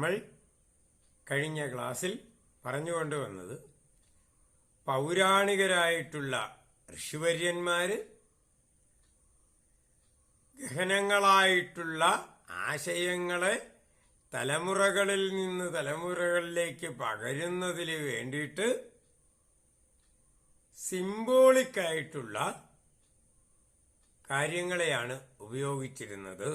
നമ്മൾ കഴിഞ്ഞ ക്ലാസ്സിൽ പറഞ്ഞുകൊണ്ടുവന്നത് പൗരാണികരായിട്ടുള്ള ഋഷിവര്യന്മാര് ഗഹനങ്ങളായിട്ടുള്ള ആശയങ്ങളെ തലമുറകളിൽ നിന്ന് തലമുറകളിലേക്ക് പകരുന്നതിന് വേണ്ടിയിട്ട് സിംബോളിക്കായിട്ടുള്ള കാര്യങ്ങളെയാണ് ഉപയോഗിച്ചിരുന്നത്.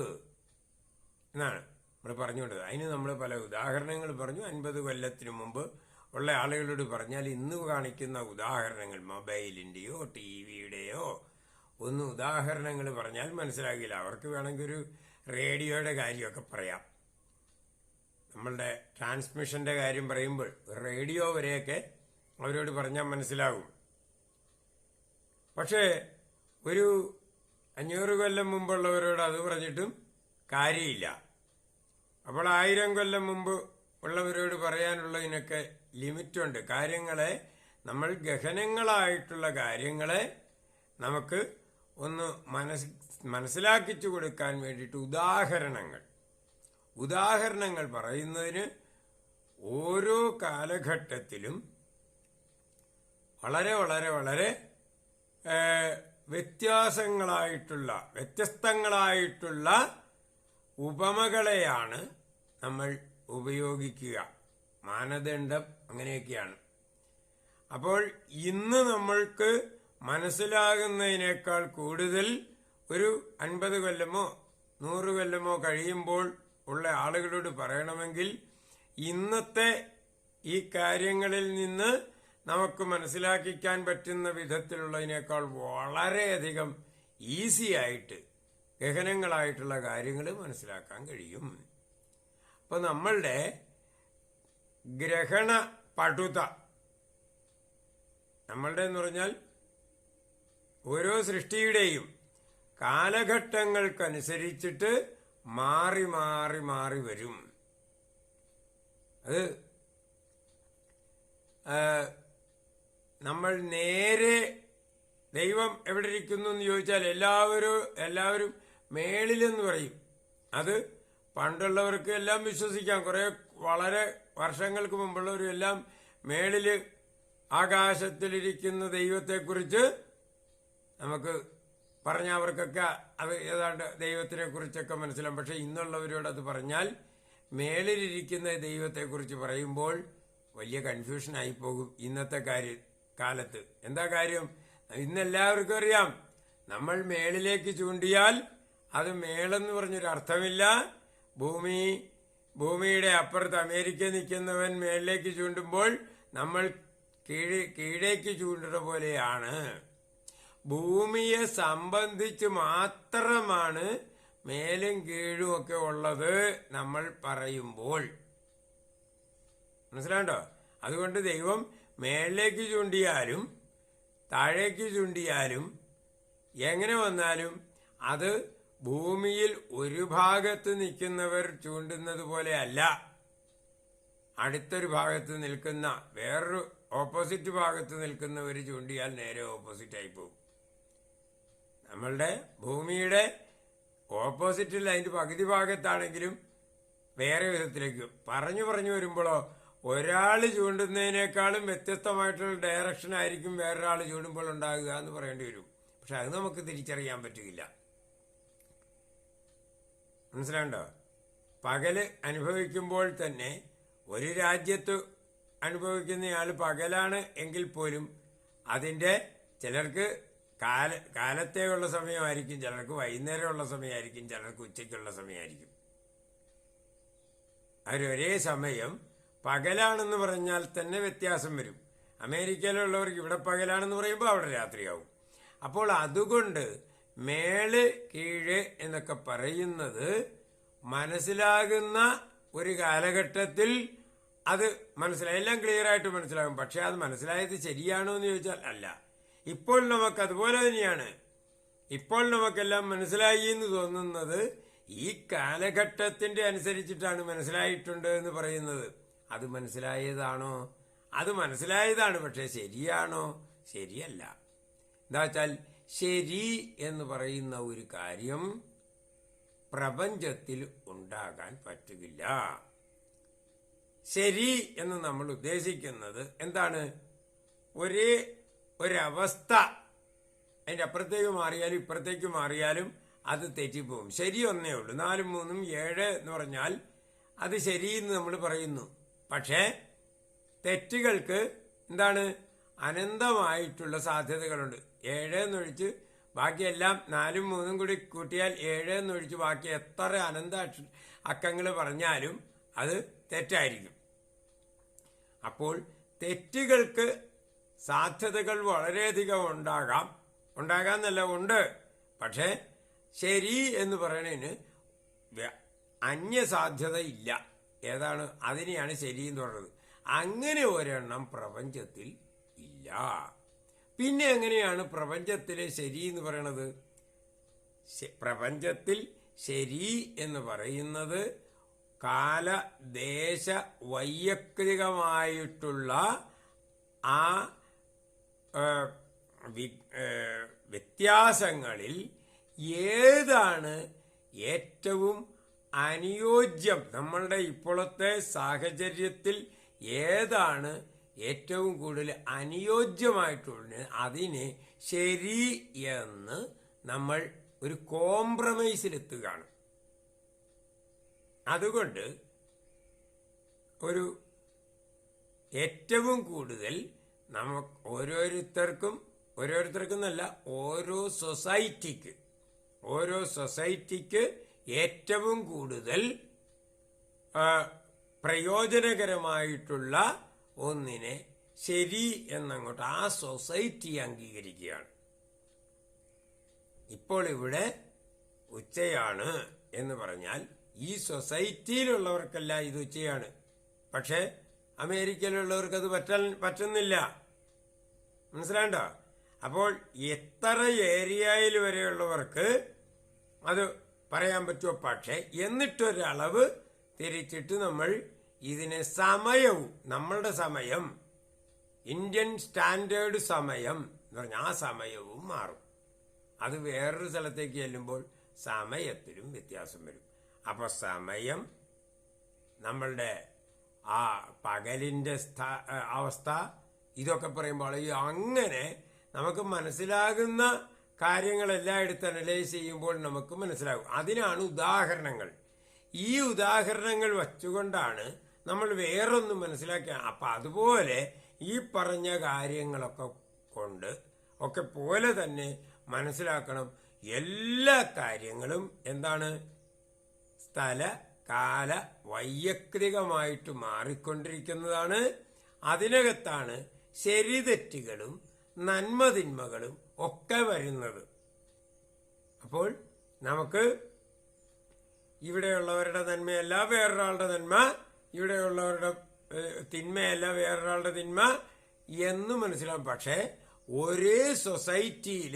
എന്നാണ്. നമ്മൾ പറഞ്ഞുകൊണ്ടത്. അതിന് നമ്മൾ പല ഉദാഹരണങ്ങൾ പറഞ്ഞു. അൻപത് കൊല്ലത്തിനു മുമ്പ് ഉള്ള ആളുകളോട് പറഞ്ഞാൽ ഇന്ന് കാണിക്കുന്ന ഉദാഹരണങ്ങൾ മൊബൈലിന്റെയോ ടി വിയുടെയോ ഒന്ന് ഉദാഹരണങ്ങൾ പറഞ്ഞാൽ മനസ്സിലാകില്ല. അവർക്ക് വേണമെങ്കിൽ ഒരു റേഡിയോയുടെ കാര്യമൊക്കെ പറയാം. നമ്മളുടെ ട്രാൻസ്മിഷന്റെ കാര്യം പറയുമ്പോൾ റേഡിയോ വരെയൊക്കെ അവരോട് പറഞ്ഞാൽ മനസ്സിലാകും. പക്ഷേ ഒരു അഞ്ഞൂറ് കൊല്ലം മുമ്പുള്ളവരോട് അത് പറഞ്ഞിട്ടും കാര്യമില്ല. അപ്പോൾ ആയിരം കൊല്ലം മുമ്പ് ഉള്ളവരോട് പറയാനുള്ളതിനൊക്കെ ലിമിറ്റുണ്ട്. കാര്യങ്ങളെ നമ്മൾ ഗഹനങ്ങളായിട്ടുള്ള കാര്യങ്ങളെ നമുക്ക് ഒന്ന് മനസ് മനസ്സിലാക്കിച്ചു കൊടുക്കാൻ വേണ്ടിയിട്ട് ഉദാഹരണങ്ങൾ. ഉദാഹരണങ്ങൾ പറയുന്നതിന് ഓരോ കാലഘട്ടത്തിലും വളരെ വളരെ വളരെ വ്യത്യാസങ്ങളായിട്ടുള്ള വ്യത്യസ്തങ്ങളായിട്ടുള്ള ഉപമകളെയാണ് നമ്മൾ ഉപയോഗിക്കുക. മാനദണ്ഡം അങ്ങനെയൊക്കെയാണ്. അപ്പോൾ ഇന്ന് നമ്മൾക്ക് മനസ്സിലാകുന്നതിനേക്കാൾ കൂടുതൽ ഒരു അൻപത് കൊല്ലമോ നൂറ് കൊല്ലമോ കഴിയുമ്പോൾ ഉള്ള ആളുകളോട് പറയണമെങ്കിൽ ഇന്നത്തെ ഈ കാര്യങ്ങളിൽ നിന്ന് നമുക്ക് മനസ്സിലാക്കിക്കാൻ പറ്റുന്ന വിധത്തിലുള്ളതിനേക്കാൾ വളരെയധികം ഈസി ആയിട്ട് ഗഹനങ്ങളായിട്ടുള്ള കാര്യങ്ങൾ മനസ്സിലാക്കാൻ കഴിയും. അപ്പോൾ നമ്മളുടെ ഗ്രഹണ പടുത നമ്മളുടെ എന്ന് പറഞ്ഞാൽ ഓരോ സൃഷ്ടിയുടെയും കാലഘട്ടങ്ങൾക്കനുസരിച്ചിട്ട് മാറി മാറി മാറി വരും. അത് നമ്മൾ നേരെ ദൈവം എവിടെ ഇരിക്കുന്നു എന്ന് ചോദിച്ചാൽ എല്ലാവരും എല്ലാവരും മേളിലെന്ന് പറയും. അത് പണ്ടുള്ളവർക്ക് എല്ലാം വിശ്വസിക്കാം. കുറെ വളരെ വർഷങ്ങൾക്ക് മുമ്പുള്ളവരും എല്ലാം മേളിൽ ആകാശത്തിലിരിക്കുന്ന ദൈവത്തെക്കുറിച്ച് നമുക്ക് പറഞ്ഞ അവർക്കൊക്കെ അത് ഏതാണ്ട് ദൈവത്തിനെ കുറിച്ചൊക്കെ മനസ്സിലാവും. പക്ഷെ ഇന്നുള്ളവരോട് അത് പറഞ്ഞാൽ മേളിലിരിക്കുന്ന ദൈവത്തെക്കുറിച്ച് പറയുമ്പോൾ വലിയ കൺഫ്യൂഷൻ ആയി പോകും ഇന്നത്തെ കാര്യ കാലത്ത്. എന്താ കാര്യം? ഇന്നെല്ലാവർക്കും അറിയാം. നമ്മൾ മേളിലേക്ക് ചൂണ്ടിയാൽ അത് മേളെന്ന് പറഞ്ഞൊരു അർത്ഥമില്ല. ഭൂമി ഭൂമിയുടെ അപ്പുറത്ത് അമേരിക്ക നിൽക്കുന്നവൻ മേളിലേക്ക് ചൂണ്ടുമ്പോൾ നമ്മൾ കീഴേ കീഴേക്ക് ചൂണ്ടുന്ന പോലെയാണ്. ഭൂമിയെ സംബന്ധിച്ച് മാത്രമാണ് മേലും കീഴും ഒക്കെ ഉള്ളത് നമ്മൾ പറയുമ്പോൾ. മനസ്സിലാണ്ടോ അതുകൊണ്ട് ദൈവം മേളിലേക്ക് ചൂണ്ടിയാലും താഴേക്ക് ചൂണ്ടിയാലും എങ്ങനെ വന്നാലും അത് ഭൂമിയിൽ ഒരു ഭാഗത്ത് നിൽക്കുന്നവർ ചൂണ്ടുന്നത് പോലെയല്ല അടുത്തൊരു ഭാഗത്ത് നിൽക്കുന്ന വേറൊരു ഓപ്പോസിറ്റ് ഭാഗത്ത് നിൽക്കുന്നവർ ചൂണ്ടിയാൽ നേരെ ഓപ്പോസിറ്റ് ആയി പോകും നമ്മളുടെ ഭൂമിയുടെ ഓപ്പോസിറ്റിൽ അതിന്റെ പകുതി ഭാഗത്താണെങ്കിലും വേറെ വിധത്തിലേക്ക് പറഞ്ഞു പറഞ്ഞു വരുമ്പോഴോ ഒരാൾ ചൂണ്ടുന്നതിനേക്കാളും വ്യത്യസ്തമായിട്ടുള്ള ഡയറക്ഷൻ ആയിരിക്കും വേറൊരാൾ ചൂണ്ടുമ്പോൾ ഉണ്ടാകുക എന്ന് പറയേണ്ടി വരും. പക്ഷെ അത് നമുക്ക് തിരിച്ചറിയാൻ പറ്റുകയില്ല മനസ്സിലാണ്ടോ പകൽ അനുഭവിക്കുമ്പോൾ തന്നെ ഒരു രാജ്യത്ത് അനുഭവിക്കുന്നയാൾ പകലാണ് എങ്കിൽ പോലും അതിന്റെ ചിലർക്ക് കാല കാലത്തേയുള്ള സമയമായിരിക്കും ചിലർക്ക് വൈകുന്നേരമുള്ള സമയമായിരിക്കും ചിലർക്ക് ഉച്ചയ്ക്കുള്ള സമയമായിരിക്കും. അവരൊരേ സമയം പകലാണെന്ന് പറഞ്ഞാൽ തന്നെ വ്യത്യാസം വരും. അമേരിക്കയിലുള്ളവർക്ക് ഇവിടെ പകലാണെന്ന് പറയുമ്പോൾ അവിടെ രാത്രിയാവും. അപ്പോൾ അതുകൊണ്ട് മേൾ കീഴ് എന്നൊക്കെ പറയുന്നത് മനസ്സിലാകുന്ന ഒരു കാലഘട്ടത്തിൽ അത് മനസ്സിലായി. എല്ലാം ക്ലിയർ ആയിട്ട് മനസ്സിലാകും. പക്ഷെ അത് മനസ്സിലായത് ശരിയാണോ എന്ന് ചോദിച്ചാൽ അല്ല. ഇപ്പോൾ നമുക്ക് അതുപോലെ തന്നെയാണ്. ഇപ്പോൾ നമുക്കെല്ലാം മനസ്സിലായി എന്ന് തോന്നുന്നത് ഈ കാലഘട്ടത്തിന്റെ അനുസരിച്ചിട്ടാണ് മനസ്സിലായിട്ടുണ്ട് എന്ന് പറയുന്നത്. അത് മനസ്സിലായതാണോ? അത് മനസ്സിലായതാണ്. പക്ഷെ ശരിയാണോ? ശരിയല്ല. എന്താ വെച്ചാൽ ശരി എന്ന് പറയുന്ന ഒരു കാര്യം പ്രപഞ്ചത്തിൽ ഉണ്ടാകാൻ പറ്റുകില്ല. ശരി എന്ന് നമ്മൾ ഉദ്ദേശിക്കുന്നത് എന്താണ്? ഒരേ ഒരവസ്ഥ അതിന്റെ അപ്പുറത്തേക്ക് മാറിയാലും ഇപ്പുറത്തേക്ക് മാറിയാലും അത് തെറ്റിപ്പോവും ശരി ഒന്നേ ഉള്ളൂ. നാലും മൂന്നും ഏഴ് എന്ന് പറഞ്ഞാൽ അത് ശരി എന്ന് നമ്മൾ പറയുന്നു. പക്ഷേ തെറ്റുകൾക്ക് എന്താണ്? അനന്തമായിട്ടുള്ള സാധ്യതകളുണ്ട്. ഏഴ് എന്നൊഴിച്ച് ബാക്കിയെല്ലാം നാലും മൂന്നും കൂടി കൂട്ടിയാൽ ഏഴ് എന്നൊഴിച്ച് ബാക്കി എത്ര അനന്ത അക്കങ്ങൾ പറഞ്ഞാലും അത് തെറ്റായിരിക്കും. അപ്പോൾ തെറ്റുകൾക്ക് സാധ്യതകൾ വളരെയധികം ഉണ്ടാകാം. ഉണ്ടാകാമെന്നല്ല ഉണ്ട്. പക്ഷേ ശരി എന്ന് പറയുന്നതിന് അന്യസാധ്യത ഇല്ല. ഏതാണ്? അതിനെയാണ് ശരി എന്ന് പറയുന്നത് അങ്ങനെ ഒരെണ്ണം പ്രപഞ്ചത്തിൽ ഇല്ല. പിന്നെ എങ്ങനെയാണ് പ്രപഞ്ചത്തിലെ ശരി എന്ന് പറയണത്? പ്രപഞ്ചത്തിൽ ശരി എന്ന് പറയുന്നത് കാല ദേശ വൈയക്തികമായിട്ടുള്ള ആ വ്യത്യാസങ്ങളിൽ ഏതാണ് ഏറ്റവും അനുയോജ്യം? നമ്മളുടെ ഇപ്പോഴത്തെ സാഹചര്യത്തിൽ ഏതാണ് ഏറ്റവും കൂടുതൽ അനുയോജ്യമായിട്ടുള്ള അതിനെ ശരി എന്ന് നമ്മൾ ഒരു കോംപ്രമൈസിലെത്തുകയാണ്. അതുകൊണ്ട് ഒരു ഏറ്റവും കൂടുതൽ നമുക്ക് ഓരോരുത്തർക്കും ഓരോരുത്തർക്കും എന്നല്ല ഓരോ സൊസൈറ്റിക്ക് ഓരോ സൊസൈറ്റിക്ക് ഏറ്റവും കൂടുതൽ പ്രയോജനകരമായിട്ടുള്ള ഒന്നിനെ ശരി എന്നങ്ങോട്ട് ആ സൊസൈറ്റി അംഗീകരിക്കുകയാണ്. ഇപ്പോൾ ഇവിടെ ഉച്ചയാണ് എന്ന് പറഞ്ഞാൽ ഈ സൊസൈറ്റിയിലുള്ളവർക്കല്ല ഇത് ഉച്ചയാണ്. പക്ഷേ അമേരിക്കയിലുള്ളവർക്ക് അത് പറ്റാൻ പറ്റുന്നില്ല. മനസ്സിലാണ്ടോ? അപ്പോൾ എത്ര ഏരിയയിൽ വരെയുള്ളവർക്ക് അത് പറയാൻ പറ്റുമോ? പക്ഷേ എന്നിട്ടൊരളവ് തിരിച്ചിട്ട് നമ്മൾ ഇതിനെ സമയവും നമ്മളുടെ സമയം ഇന്ത്യൻ സ്റ്റാൻഡേർഡ് സമയം എന്ന് പറഞ്ഞാൽ ആ സമയവും മാറും. അത് വേറൊരു സ്ഥലത്തേക്ക് ചെല്ലുമ്പോൾ സമയത്തിലും വ്യത്യാസം വരും. അപ്പോൾ സമയം നമ്മളുടെ ആ പകലിന്റെ സ്ഥ- അവസ്ഥ ഇതൊക്കെ പറയുമ്പോൾ അങ്ങനെ നമുക്ക് മനസ്സിലാകുന്ന കാര്യങ്ങളെല്ലാം എടുത്ത് അനലൈസ് ചെയ്യുമ്പോൾ നമുക്ക് മനസ്സിലാകും. അതിനാണ് ഉദാഹരണങ്ങൾ. ഈ ഉദാഹരണങ്ങൾ വച്ചുകൊണ്ടാണ് നമ്മൾ വേറൊന്നും മനസ്സിലാക്കുക അപ്പം അതുപോലെ ഈ പറഞ്ഞ കാര്യങ്ങളൊക്കെ കൊണ്ട് ഒക്കെ പോലെ തന്നെ മനസ്സിലാക്കണം എല്ലാ കാര്യങ്ങളും എന്താണ്? സ്ഥല കാല വൈയക്തികമായിട്ട് മാറിക്കൊണ്ടിരിക്കുന്നതാണ്. അതിനകത്താണ് ശരിതെറ്റുകളും നന്മതിന്മകളും ഒക്കെ വരുന്നത്. അപ്പോൾ നമുക്ക് ഇവിടെയുള്ളവരുടെ നന്മയല്ല വേറൊരാളുടെ നന്മ. ഇവിടെയുള്ളവരുടെ തിന്മയല്ല വേറൊരാളുടെ തിന്മ എന്ന് മനസ്സിലാവും. പക്ഷേ ഒരേ സൊസൈറ്റിയിൽ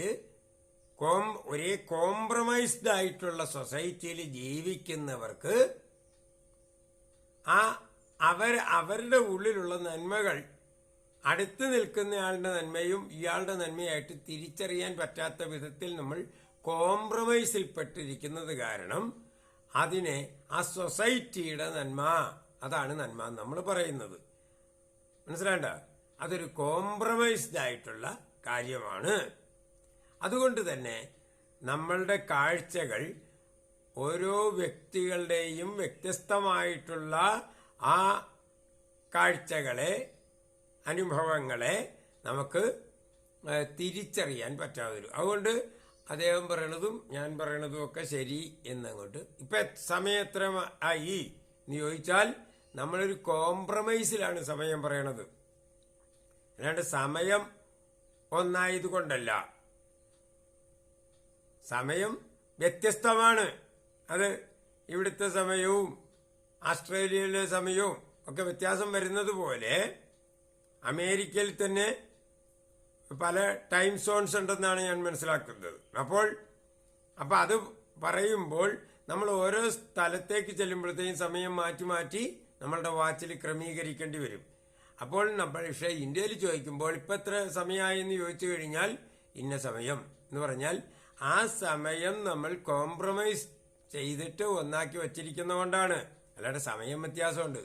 കോം ഒരേ കോംപ്രമൈസ്ഡ് ആയിട്ടുള്ള സൊസൈറ്റിയിൽ ജീവിക്കുന്നവർക്ക് ആ അവർ അവരുടെ ഉള്ളിലുള്ള നന്മകൾ അടുത്ത് നിൽക്കുന്നയാളുടെ നന്മയും ഇയാളുടെ നന്മയായിട്ട് തിരിച്ചറിയാൻ പറ്റാത്ത വിധത്തിൽ നമ്മൾ കോംപ്രമൈസിൽ പെട്ടിരിക്കുന്നത് കാരണം അതിനെ ആ സൊസൈറ്റിയുടെ നന്മ അതാണ് നന്മ നമ്മൾ പറയുന്നത്. മനസ്സിലാണ്ട അതൊരു കോംപ്രമൈസ്ഡ് ആയിട്ടുള്ള കാര്യമാണ്. അതുകൊണ്ട് തന്നെ നമ്മളുടെ കാഴ്ചകൾ ഓരോ വ്യക്തികളുടെയും വ്യത്യസ്തമായിട്ടുള്ള ആ കാഴ്ചകളെ അനുഭവങ്ങളെ നമുക്ക് തിരിച്ചറിയാൻ പറ്റാതെ വരും അതുകൊണ്ട് അദ്ദേഹം പറയണതും ഞാൻ പറയണതും ഒക്കെ ശരി എന്നങ്ങോട്ട്. ഇപ്പം സമയം എത്ര ആയി? എന്ന് ചോദിച്ചാൽ നമ്മളൊരു കോംപ്രമൈസിലാണ് സമയം പറയണത്. അല്ലാണ്ട് സമയം ഒന്നായത് കൊണ്ടല്ല സമയം വ്യത്യസ്തമാണ്. അത് ഇവിടുത്തെ സമയവും ആസ്ട്രേലിയയിലെ സമയവും ഒക്കെ വ്യത്യാസം വരുന്നത് പോലെ അമേരിക്കയിൽ തന്നെ പല ടൈം സോൺസ് ഉണ്ടെന്നാണ് ഞാൻ മനസ്സിലാക്കുന്നത്. അപ്പോൾ അപ്പം അത് പറയുമ്പോൾ നമ്മൾ ഓരോ സ്ഥലത്തേക്ക് ചെല്ലുമ്പോഴത്തേക്കും സമയം മാറ്റി മാറ്റി നമ്മളുടെ വാച്ചിൽ ക്രമീകരിക്കേണ്ടി വരും. അപ്പോൾ നമ്മൾ പക്ഷേ ഇന്ത്യയിൽ ചോദിക്കുമ്പോൾ ഇപ്പം എത്ര സമയമായി എന്ന് ചോദിച്ചു കഴിഞ്ഞാൽ ഇന്ന സമയം എന്ന് പറഞ്ഞാൽ ആ സമയം നമ്മൾ കോംപ്രമൈസ് ചെയ്തിട്ട് ഒന്നാക്കി വച്ചിരിക്കുന്നതുകൊണ്ടാണ്. അല്ലാതെ സമയം വ്യത്യാസമുണ്ട്.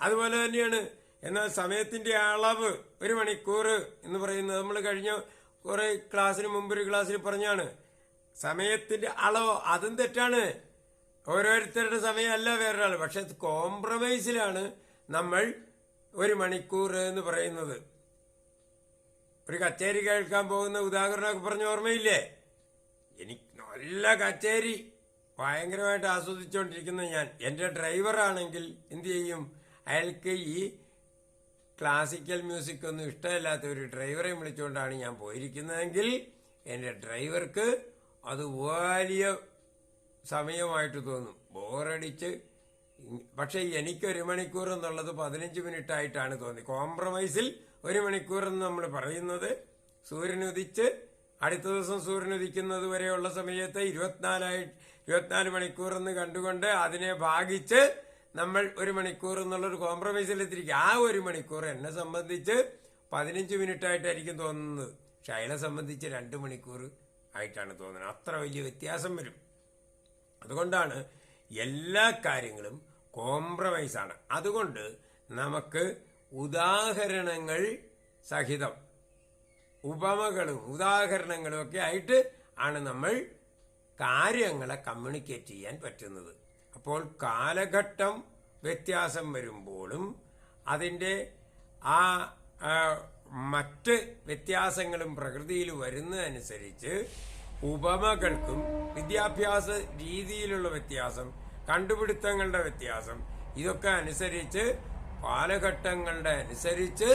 അതുപോലെ തന്നെയാണ്. എന്നാൽ സമയത്തിന്റെ അളവ് ഒരു മണിക്കൂർ എന്ന് പറയുന്നത് നമ്മൾ കഴിഞ്ഞ കുറെ ക്ലാസ്സിന് മുമ്പ് ഒരു ക്ലാസ്സിൽ പറഞ്ഞാണ്. സമയത്തിന്റെ അളവ് അതും തെറ്റാണ്. ഓരോരുത്തരുടെ സമയമല്ല വേറൊരാൾ. പക്ഷെ കോംപ്രമൈസിലാണ് നമ്മൾ ഒരു മണിക്കൂർ എന്ന് പറയുന്നത്. ഒരു കച്ചേരി കേൾക്കാൻ പോകുന്ന ഉദാഹരണമൊക്കെ പറഞ്ഞ ഓർമ്മയില്ലേ? എനിക്ക് നല്ല കച്ചേരി ഭയങ്കരമായിട്ട് ആസ്വദിച്ചുകൊണ്ടിരിക്കുന്ന ഞാൻ. എന്റെ ഡ്രൈവറാണെങ്കിൽ എന്തു ചെയ്യും? അയാൾക്ക് ഈ ക്ലാസിക്കൽ മ്യൂസിക് ഒന്നും ഇഷ്ടമില്ലാത്ത ഒരു ഡ്രൈവറെ വിളിച്ചുകൊണ്ടാണ് ഞാൻ പോയിരിക്കുന്നതെങ്കിൽ എന്റെ ഡ്രൈവർക്ക് അത് വലിയ സമയമായിട്ട് തോന്നും. ബോറടിച്ച് പക്ഷെ എനിക്ക് ഒരു മണിക്കൂർ എന്നുള്ളത് പതിനഞ്ച് മിനിറ്റ് ആയിട്ടാണ് തോന്നി. കോംപ്രമൈസിൽ ഒരു മണിക്കൂർ എന്ന് നമ്മൾ പറയുന്നത് സൂര്യനുദിച്ച് അടുത്ത ദിവസം സൂര്യനുദിക്കുന്നത് വരെയുള്ള സമയത്ത് ഇരുപത്തിനാലായി ഇരുപത്തിനാല് മണിക്കൂർ എന്ന് കണ്ടുകൊണ്ട് അതിനെ ഭാഗിച്ച് നമ്മൾ ഒരു മണിക്കൂർ എന്നുള്ളൊരു കോംപ്രമൈസിൽ എത്തിരിക്കുക ആ ഒരു മണിക്കൂർ എന്നെ സംബന്ധിച്ച് പതിനഞ്ച് മിനിറ്റ് ആയിട്ടായിരിക്കും തോന്നുന്നത്. പക്ഷെ അയാളെ സംബന്ധിച്ച് രണ്ട് മണിക്കൂർ ആയിട്ടാണ് തോന്നുന്നത്. അത്ര വലിയ വ്യത്യാസം വരും. അതുകൊണ്ടാണ് എല്ലാ കാര്യങ്ങളും കോംപ്രമൈസ് ആണ്. അതുകൊണ്ട് നമുക്ക് ഉദാഹരണങ്ങൾ സഹിതം ഉപമകളും ഉദാഹരണങ്ങളും ഒക്കെ ആയിട്ട് ആണ് നമ്മൾ കാര്യങ്ങളെ കമ്മ്യൂണിക്കേറ്റ് ചെയ്യാൻ പറ്റുന്നത്. അപ്പോൾ കാലഘട്ടം വ്യത്യാസം വരുമ്പോഴും അതിന്റെ ആ, മറ്റ് വ്യത്യാസങ്ങളും പ്രകൃതിയിൽ വരുന്നതനുസരിച്ച് ഉപമകൾക്കും വിദ്യാഭ്യാസ രീതിയിലുള്ള വ്യത്യാസം കണ്ടുപിടുത്തങ്ങളുടെ വ്യത്യാസം ഇതൊക്കെ അനുസരിച്ച് കാലഘട്ടങ്ങളുടെ അനുസരിച്ച്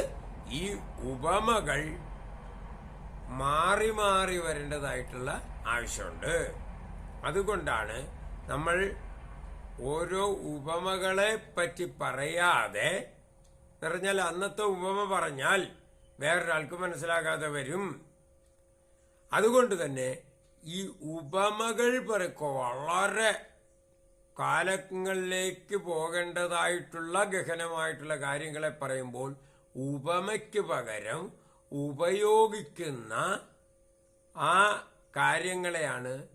ഈ ഉപമകൾ മാറി മാറി വരേണ്ടതായിട്ടുള്ള ആവശ്യമുണ്ട്. അതുകൊണ്ടാണ് നമ്മൾ ഓരോ ഉപമകളെ പറ്റി പറയാതെ പറഞ്ഞാൽ അന്നത്തെ ഉപമ പറഞ്ഞാൽ വേറൊരാൾക്ക് മനസ്സിലാകാതെ വരും. അതുകൊണ്ട് തന്നെ ഈ ഉപമകൾ പറ വളരെ കാലങ്ങളിലേക്ക് പോകേണ്ടതായിട്ടുള്ള ഗഹനമായിട്ടുള്ള കാര്യങ്ങളെ പറയുമ്പോൾ ഉപമയ്ക്ക് പകരം ഉപയോഗിക്കുന്ന ആ കാര്യങ്ങളെയാണ്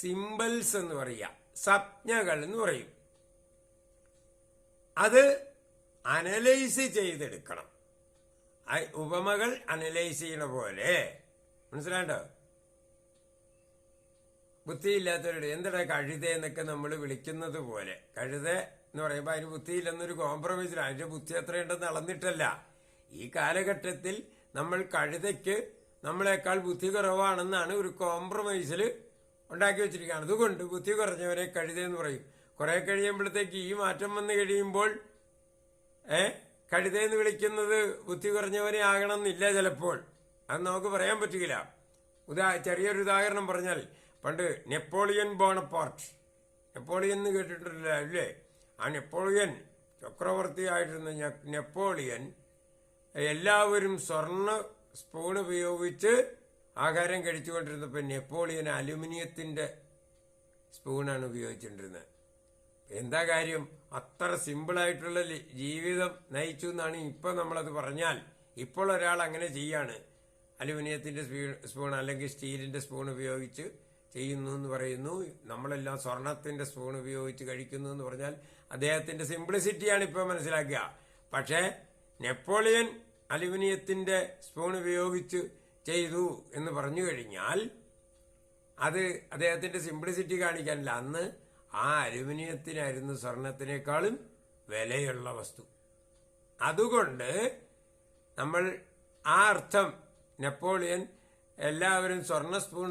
സിമ്പിൾസ് എന്ന് പറയുക. സംജ്ഞകൾ എന്ന് പറയും. അത് അനലൈസ് ചെയ്തെടുക്കണം. ഉപമകൾ അനലൈസ് ചെയ്യണ പോലെ. മനസ്സിലാണ്ടോ ബുദ്ധിയില്ലാത്തവരുടെ എന്തടാ കഴുത എന്നൊക്കെ നമ്മൾ വിളിക്കുന്നത് പോലെ. കഴുത എന്ന് പറയുമ്പോൾ അതിന് ബുദ്ധിയില്ലെന്നൊരു കോംപ്രമൈസിലാണ് അതിന്റെ ബുദ്ധി എത്രയുണ്ടെന്ന് അളന്നിട്ടല്ല. ഈ കാലഘട്ടത്തിൽ നമ്മൾ കഴുതയ്ക്ക് നമ്മളെക്കാൾ ബുദ്ധി കുറവാണെന്നാണ് ഒരു കോംപ്രമൈസിൽ ഉണ്ടാക്കി വെച്ചിരിക്കുകയാണ് അതുകൊണ്ട് ബുദ്ധി കുറഞ്ഞവരെ കഴുത എന്ന് പറയും. കുറെ കഴിയുമ്പോഴത്തേക്ക് ഈ മാറ്റം വന്നു കഴിയുമ്പോൾ ഏ കഴുതയെന്ന് വിളിക്കുന്നത് ബുദ്ധി കുറഞ്ഞവനെ ആകണമെന്നില്ല ചിലപ്പോൾ. അത് നമുക്ക് പറയാൻ പറ്റുകയില്ല ഉദാ ചെറിയൊരു ഉദാഹരണം പറഞ്ഞാൽ പണ്ട് നെപ്പോളിയൻ ബോണപ്പാർട്ട്. നെപ്പോളിയൻ എന്ന് കേട്ടിട്ടില്ല അല്ലേ? ആ നെപ്പോളിയൻ ചക്രവർത്തിയായിരുന്ന നെപ്പോളിയൻ എല്ലാവരും സ്വർണ സ്പൂൺ ഉപയോഗിച്ച് ആഹാരം കഴിച്ചുകൊണ്ടിരുന്നപ്പോൾ നെപ്പോളിയൻ അലുമിനിയത്തിന്റെ സ്പൂണാണ് ഉപയോഗിച്ചുകൊണ്ടിരുന്നത് എന്താ കാര്യം? അത്ര സിമ്പിളായിട്ടുള്ള ജീവിതം നയിച്ചു എന്നാണ് ഇപ്പം നമ്മളത് പറഞ്ഞാൽ. ഇപ്പോൾ ഒരാൾ അങ്ങനെ ചെയ്യാണ്. അലുമിനിയത്തിന്റെ സ്പൂൺ അല്ലെങ്കിൽ സ്റ്റീലിന്റെ സ്പൂൺ ഉപയോഗിച്ച് ചെയ്യുന്നു എന്ന് പറയുന്നു. നമ്മളെല്ലാം സ്വർണത്തിന്റെ സ്പൂൺ ഉപയോഗിച്ച് കഴിക്കുന്നു എന്ന് പറഞ്ഞാൽ അദ്ദേഹത്തിന്റെ സിംപ്ലിസിറ്റിയാണ് ഇപ്പോൾ മനസ്സിലാക്കുക. പക്ഷേ നെപ്പോളിയൻ അലുമിനിയത്തിന്റെ സ്പൂൺ ഉപയോഗിച്ച് ചെയ്തു എന്ന് പറഞ്ഞു കഴിഞ്ഞാൽ അത് അദ്ദേഹത്തിന്റെ സിംപ്ലിസിറ്റി കാണിക്കാനില്ല. അന്ന് ആ അലുമിനിയത്തിനായിരുന്നു സ്വർണത്തിനേക്കാളും വിലയുള്ള വസ്തു. അതുകൊണ്ട് നമ്മൾ ആ അർത്ഥം നെപ്പോളിയൻ എല്ലാവരും സ്വർണ സ്പൂൺ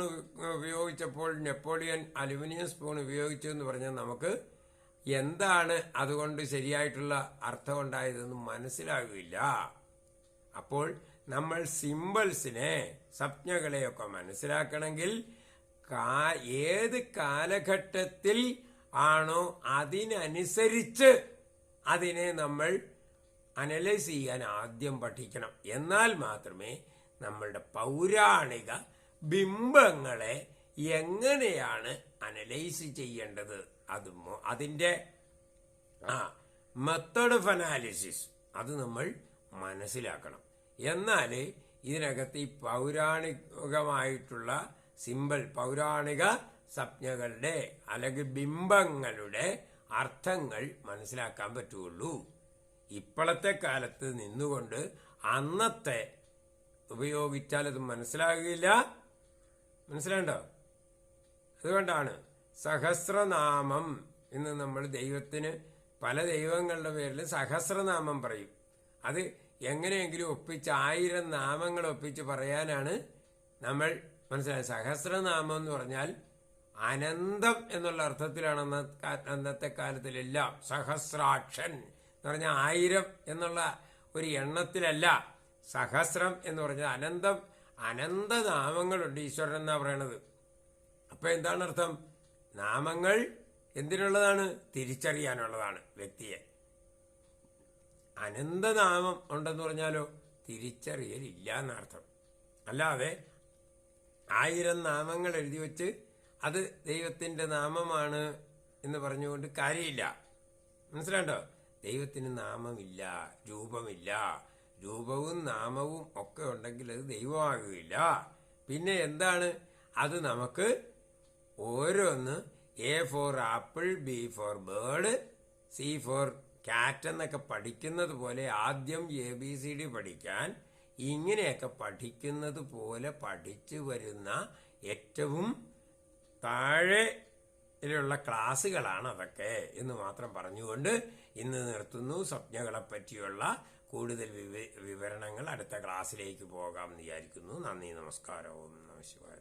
ഉപയോഗിച്ചപ്പോൾ നെപ്പോളിയൻ അലുമിനിയം സ്പൂൺ ഉപയോഗിച്ചു എന്ന് പറഞ്ഞാൽ നമുക്ക് എന്താണ് അതുകൊണ്ട് ശരിയായിട്ടുള്ള അർത്ഥം ഉണ്ടായതെന്ന് മനസ്സിലാകില്ല അപ്പോൾ നമ്മൾ സിമ്പിൾസിനെ സ്വപ്നകളെയൊക്കെ മനസ്സിലാക്കണമെങ്കിൽ ഏത് കാലഘട്ടത്തിൽ ആണോ അതിനനുസരിച്ച് അതിനെ നമ്മൾ അനലൈസ് ചെയ്യാൻ ആദ്യം പഠിക്കണം. എന്നാൽ മാത്രമേ നമ്മളുടെ പൗരാണിക ബിംബങ്ങളെ എങ്ങനെയാണ് അനലൈസ് ചെയ്യേണ്ടത്? അത് അതിന്റെ ആ മെത്തേഡ് ഓഫ് അനാലിസിസ് അത് നമ്മൾ മനസ്സിലാക്കണം. എന്നാൽ ഇതിനകത്ത് ഈ പൗരാണികമായിട്ടുള്ള സിമ്പിൾ പൗരാണിക സംജ്ഞകളുടെ അല്ലെങ്കിൽ ബിംബങ്ങളുടെ അർത്ഥങ്ങൾ മനസ്സിലാക്കാൻ പറ്റുള്ളൂ. ഇപ്പോഴത്തെ കാലത്ത് നിന്നുകൊണ്ട് അന്നത്തെ ഉപയോഗിച്ചാൽ അത് മനസ്സിലാകില്ല. മനസ്സിലാണ്ടോ അതുകൊണ്ടാണ് സഹസ്രനാമം എന്ന് നമ്മൾ ദൈവത്തിന് പല ദൈവങ്ങളുടെ പേരിൽ സഹസ്രനാമം പറയും. അത് എങ്ങനെയെങ്കിലും ഒപ്പിച്ച് ആയിരം നാമങ്ങൾ ഒപ്പിച്ച് പറയാനാണ് നമ്മൾ മനസ്സിലായത്. സഹസ്രനാമം എന്ന് പറഞ്ഞാൽ അനന്തം എന്നുള്ള അർത്ഥത്തിലാണ് അന്നത്തെ കാലത്തിലെല്ലാം. സഹസ്രാക്ഷൻ എന്ന് പറഞ്ഞാൽ ആയിരം എന്നുള്ള ഒരു എണ്ണത്തിലല്ല. സഹസ്രം എന്ന് പറഞ്ഞത് അനന്തം അനന്ത നാമങ്ങളുണ്ട് ഈശ്വരൻ എന്നാ പറയണത്. അപ്പൊ എന്താണ് അർത്ഥം? നാമങ്ങൾ എന്തിനുള്ളതാണ്? തിരിച്ചറിയാനുള്ളതാണ് വ്യക്തിയെ. അനന്തനാമം ഉണ്ടെന്ന് പറഞ്ഞാലോ തിരിച്ചറിയലില്ല എന്നർത്ഥം. അല്ലാതെ ആയിരം നാമങ്ങൾ എഴുതി വെച്ച് അത് ദൈവത്തിന്റെ നാമമാണ് എന്ന് പറഞ്ഞുകൊണ്ട് കാര്യമില്ല. മനസ്സിലാണ്ടോ ദൈവത്തിന് നാമമില്ല രൂപമില്ല. രൂപവും നാമവും ഒക്കെ ഉണ്ടെങ്കിൽ അത് ദൈവമാകുകയില്ല. പിന്നെ എന്താണ്? അത് നമുക്ക് ഓരോന്ന് A for apple B for bird C for cat എന്നൊക്കെ പഠിക്കുന്നത് പോലെ ആദ്യം എ ബി സി ഡി പഠിക്കാൻ ഇങ്ങനെയൊക്കെ പഠിക്കുന്നത് പോലെ പഠിച്ചു വരുന്ന ഏറ്റവും താഴെയിലുള്ള ക്ലാസ്സുകളാണ് അതൊക്കെ എന്ന് മാത്രം പറഞ്ഞുകൊണ്ട് ഇന്ന് നിർത്തുന്നു. സ്വപ്നകളെ പറ്റിയുള്ള കൂടുതൽ വിവരങ്ങൾ അടുത്ത ക്ലാസ്സിലേക്ക് പോകാം എന്ന് വിചാരിക്കുന്നു. നന്ദി നമസ്കാരവും. നമ ശിവായ.